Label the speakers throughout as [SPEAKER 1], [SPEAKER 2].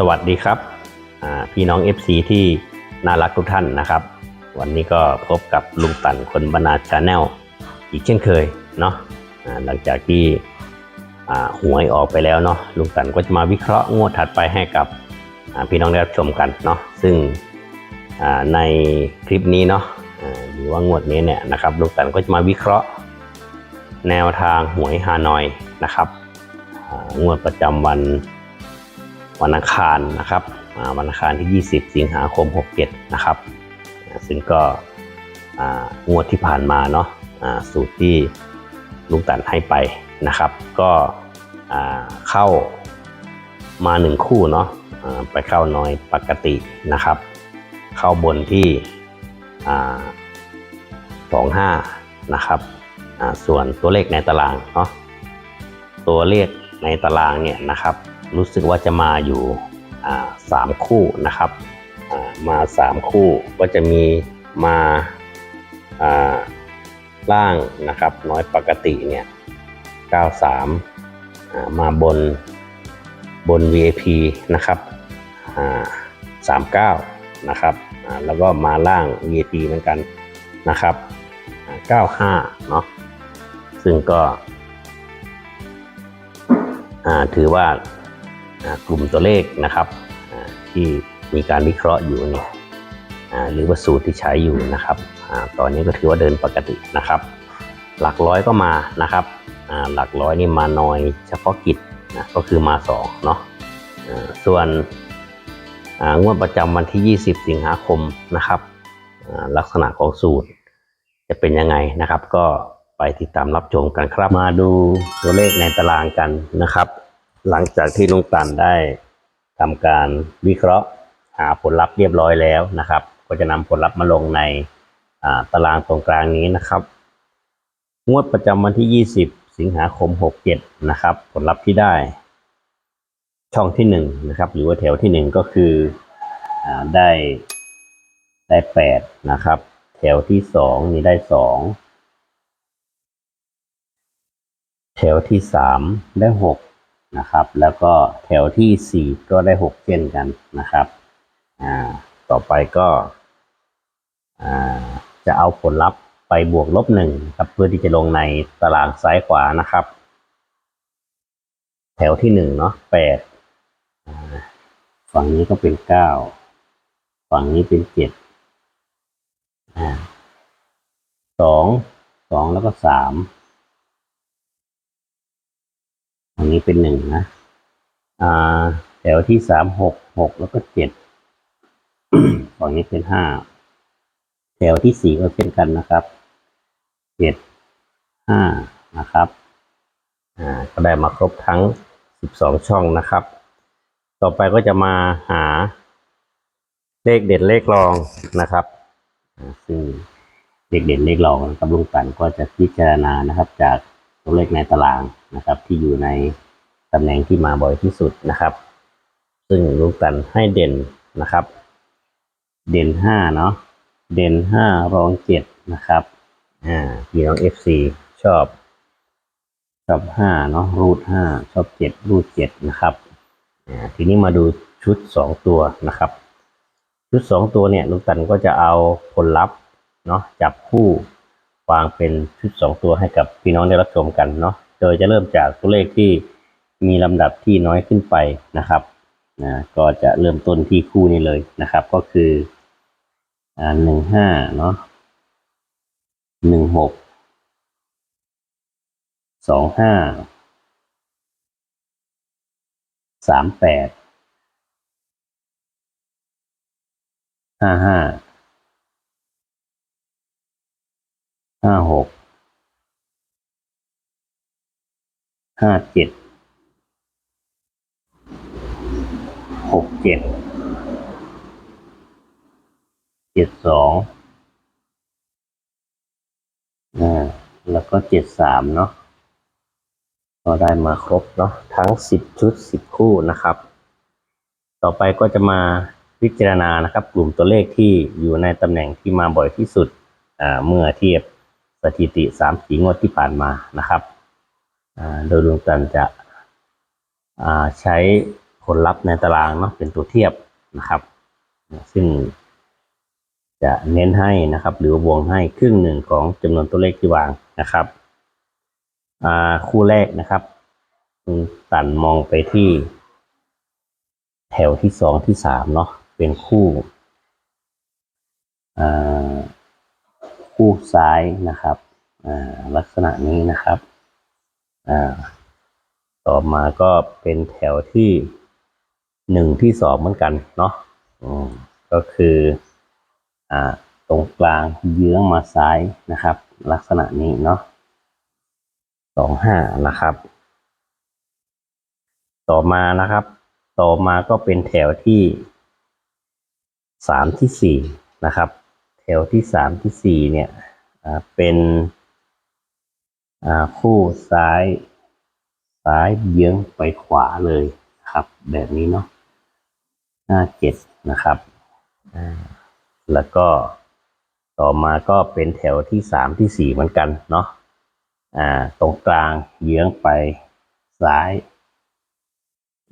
[SPEAKER 1] สวัสดีครับพี่น้อง FC ที่น่ารักทุกท่านนะครับ วันนี้ก็พบกับลุงตันคนบรรณาชาแนลอีกเช่นเคยเนาะหลังจากที่หวยออกไปแล้วเนาะลุงตันก็จะมาวิเคราะห์งวดถัดไปให้กับพี่น้องได้รับชมกันเนาะซึ่งในคลิปนี้เนาะหรือว่างวดนี้เนี่ยนะครับลุงตันก็จะมาวิเคราะห์ แนวทางหวยฮานอยนะครับงวดประจำวัน วันอังคารนะครับวันอังคารที่ 20 สิงหาคม 67 นะครับ ซึ่งก็งวดที่ผ่านมาเนาะสูตรที่ลุงตันให้ไปนะครับ ก็เข้ามาหนึ่งคู่เนาะไปเข้าน้อยปกตินะครับ เข้าบนที่อ่า25นะครับส่วนตัวเลขในตารางเนาะตัวเลขในตารางเนี่ยนะครับ รู้สึกว่าจะมาอยู่สามคู่นะครับมาสามคู่ก็จะมีมาล่างนะครับ น้อยปกติเนี่ย93อ่ามาบนบน VIP นะครับ39 นะครับแล้วก็มาล่าง VIP เหมือนกันนะครับอ่า95 เนาะซึ่งก็ถือว่า กลุ่มตัวเลขนะครับที่มีการวิเคราะห์อยู่เนี่ยหรือว่าสูตรที่ใช้อยู่นะครับอตอนนี้ก็ถือว่าเดินปกตินะครับ หลักร้อยก็มานะครับหลักร้อยนี่มาน้อยเฉพาะกิจนะก็คือมา2เนาะส่วนงวดประจำวันที่ 20 สิงหาคมนะครับลักษณะของสูตรจะเป็นยังไงนะครับ ก็ไปติดตามรับชมกันครับมาดูตัวเลขในตารางกันนะครับ หลังจากที่ลุงตันได้ทำการวิเคราะห์หาผลลัพธ์เรียบร้อยแล้วนะครับ ก็จะนำผลลัพธ์มาลงในตารางตรงกลางนี้นะครับ งวดประจำวันที่ 20 สิงหาคม 67 นะครับ ผลลัพธ์ที่ได้ ช่องที่1นะครับ หรือว่าแถวที่ 1 ก็คืออได้ได้ 8 นะครับ แถวที่ 2 นี่ได้ 2 แถวที่ 3 ได้ 6 นะครับ แล้วก็แถวที่ 4 ก็ได้ 6 เช่นกันนะครับอ่าต่อไปก็อ่าจะเอาผลลัพธ์ไปบวกลบหนึ่งครับเพื่อที่จะลงในตารางซ้ายขวานะครับ แถวที่หนึ่งเนาะแปดฝั่งนี้ก็เป็นเก้าฝั่งนี้เป็นเจ็ดอ่าสองสองแล้วก็สามฝั่ งนี้เป็นหนึ่งนะ อ่า แถวที่สามหกหกแล้วก็เจ็ดฝั่งนี้เป็นห้าแถวที่สี่ก็เช่นกันนะครับเจ็ดห้านะครับ อ่า ก็ได้มาครบทั้งสิบสองช่องนะครับ ต่อไปก็จะมาหาเลขเด็ดเลขรองนะครับซึ่งเลขเด่นเลขรองกับลุงตันก็จะพิจารณานะครับจาก ตัวเลขในตารางนะครับ ที่อยู่ในตำแหน่งที่มาบ่อยที่สุดนะครับ ซึ่งลุงตันให้เด่นนะครับ เด่นห้าเนาะเด่นห้ารองเจ็ดนะครับอ่าพี่น้อง FC ชอบชอบห้าเนาะรูดห้าชอบเจ็ดรูดเจ็ดนะครับอ่าทีนี้มาดูชุดสองตัวนะครับ ชุดสองตัวเนี่ยลุงตันก็จะเอาผลลัพธ์เนาะจับคู่ วางเป็นชุดสองตัวให้กับพี่น้องได้รับชมกันเนาะ โดยจะเริ่มจากตัวเลขที่มีลำดับที่น้อยขึ้นไปนะครับนะก็จะเริ่มต้นที่คู่นี้เลยนะครับ ก็คืออ่าหนึ่งห้าเนาะหนึ่งหกสองห้าสามแปดห้าห้า ห้าหกห้าเจ็ดหกเจ็ดเจ็ดสองอ่าแล้วก็เจ็ดสามเนาะก็ได้มาครบเนาะทั้งสิบชุดสิบคู่นะครับ ต่อไปก็จะมาพิจารณานะครับ กลุ่มตัวเลขที่อยู่ในตำแหน่งที่มาบ่อยที่สุดเมื่อเทียบ ถิติสามสีงวดที่ผ่านมานะครับโดยดวงจันจะใช้ผลลัพธ์ในตารางเนาะเป็นตัวเทียบนะครับ ซึ่งจะเน้นให้นะครับ หรือวงให้ครึ่งหนึ่งของจำนวนตัวเลขที่วางนะครับคู่แรกนะครับตันมองไปที่แถวที่สองที่สามเนาะเป็นคู่อ่า คู่ซ้ายนะครับลักษณะนี้นะครับต่อมาก็เป็นแถวที่หนึ่งที่สองเหมือนกันเนาะก็คืออตรงกลางเยื้องมาซ้ายนะครับ ลักษณะนี้เนาะสองห้านะครับ ต่อมานะครับ ต่อมาก็เป็นแถวที่สามที่สี่นะครับ แถวที่สามที่สี่เนี่ยเป็นคู่ซ้ายซ้ายเยื้องไปขวาเลยครับ แบบนี้เนาะหน้าเจ็ดนะครับแล้วก็ต่อมาก็เป็นแถวที่สามที่สี่เหมือนกันเนาะอ่าตรงกลางเยื้องไปซ้าย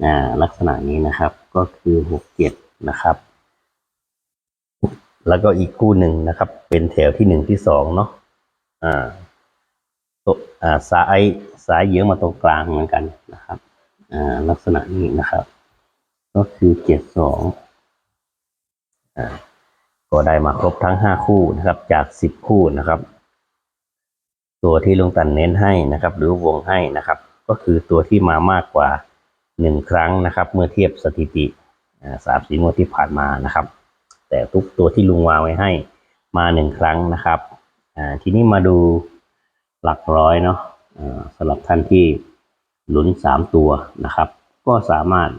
[SPEAKER 1] อ่าลักษณะนี้นะครับก็คือหกเจ็ดนะครับ แล้วก็อีกคู่หนึ่งนะครับ เป็นแถวที่หนึ่งที่สองเนาะอ่าตัวอ่าซ้ายซ้ายเยื้องมาตรงกลางเหมือนกันนะครับอ่าลักษณะนี้นะครับ ก็คือเจ็ดสองอ่าก็ได้มาครบทั้งห้าคู่นะครับ จากสิบคู่นะครับ ตัวที่ลุงตันเน้นให้นะครับ หรือวงให้นะครับ ก็คือตัวที่มามากกว่าหนึ่งครั้งนะครับ เมื่อเทียบสถิติสามสีงวดที่ผ่านมานะครับ แต่ทุกตัวที่ลุงวางไว้ให้มาหนึ่งครั้งนะครับอ่าทีนี้มาดูหลักร้อยเนาะอ่าสำหรับท่านที่ลุ้นสามตัวนะครับ ก็สามารถ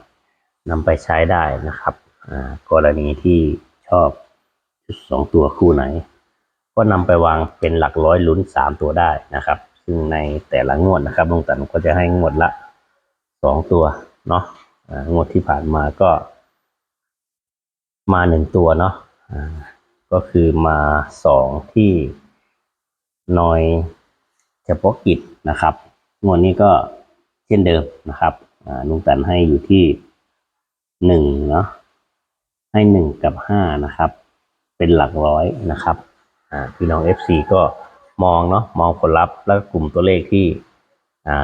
[SPEAKER 1] นำไปใช้ได้นะครับกรณีที่ชอบชุดสองตัวคู่ไหน ก็นำไปวางเป็นหลักร้อยลุ้นสามตัวได้นะครับ ซึ่งในแต่ละงวดนะครับลุงตันก็จะให้งวดละสองตัวเนาะอ่างวดที่ผ่านมาก็ มาหนึ่งตัวเนาะก็คือมาสองที่นอยเฉพาะกิจนะครับงวดนี้ก็เช่นเดิมนะครับอ่าลุงตันให้อยู่ที่หนึ่งเนาะให้หนึ่งกับห้านะครับ เป็นหลักร้อยนะครับพี่น้อง FC ก็มองเนาะมองผลลัพธ์แล้วกลุ่มตัวเลขที่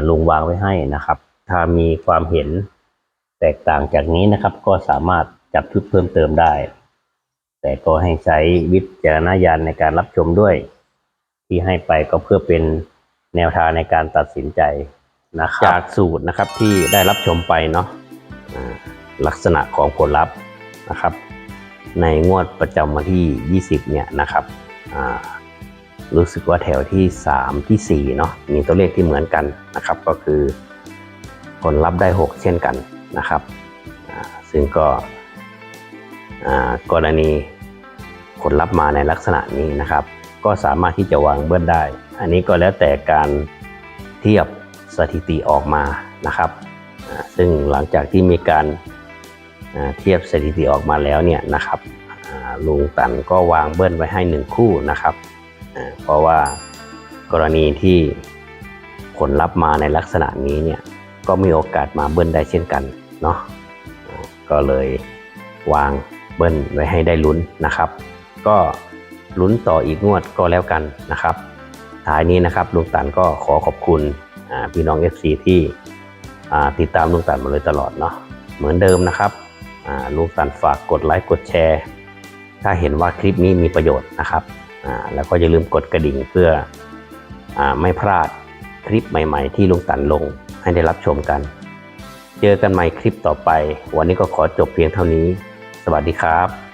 [SPEAKER 1] ลุงวางไว้ให้นะครับ ถ้ามีความเห็นแตกต่างจากนี้นะครับ ก็สามารถ จับชุดเพิ่มเติมได้ แต่ก็ให้ใช้วิจารณญาณในการรับชมด้วย ที่ให้ไปก็เพื่อเป็นแนวทางในการตัดสินใจนะครับจากสูตรนะครับที่ได้รับชมไปเนาะลักษณะของผลลัพธ์นะครับ ในงวดประจำวันที่ 20 เนี่ยนะครับรู้สึกว่าแถวที่ 3 ที่ 4 เนาะมีตัวเลขที่เหมือนกันนะครับ ก็คือผลลัพธ์ได้ 6 เช่นกันนะครับซึ่งก็ กรณีผลลัพธ์มาในลักษณะนี้นะครับ ก็สามารถที่จะวางเบิ้ลได้ อันนี้ก็แล้วแต่การเทียบสถิติออกมานะครับ ซึ่งหลังจากที่มีการเทียบสถิติออกมาแล้วเนี่ยนะครับลุงตันก็วางเบิ้ลไว้ให้หนึ่งคู่นะครับ เพราะว่ากรณีที่ผลลัพธ์มาในลักษณะนี้เนี่ยก็มีโอกาสมาเบิ้ลได้เช่นกันเนาะก็เลยวาง บิ้ลไว้ให้ได้ลุ้นนะครับ ก็ลุ้นต่ออีกงวดก็แล้วกันนะครับท้ายนี้นะครับลุงตันก็ขอขอบคุณพี่น้อง FC ที่อ่ติดตามลุงตันมาเลยตลอดเนาะเหมือนเดิมนะครับลุงตันฝากกดไลค์กดแชร์ ถ้าเห็นว่าคลิปนี้มีประโยชน์นะครับแล้วก็อย่าลืมกดกระดิ่งเพื่ออไม่พลาดคลิปใหม่ ๆ ที่ลุงตันลงให้ได้รับชมกัน เจอกันใหม่คลิปต่อไป วันนี้ก็ขอจบเพียงเท่านี้ สวัสดีครับ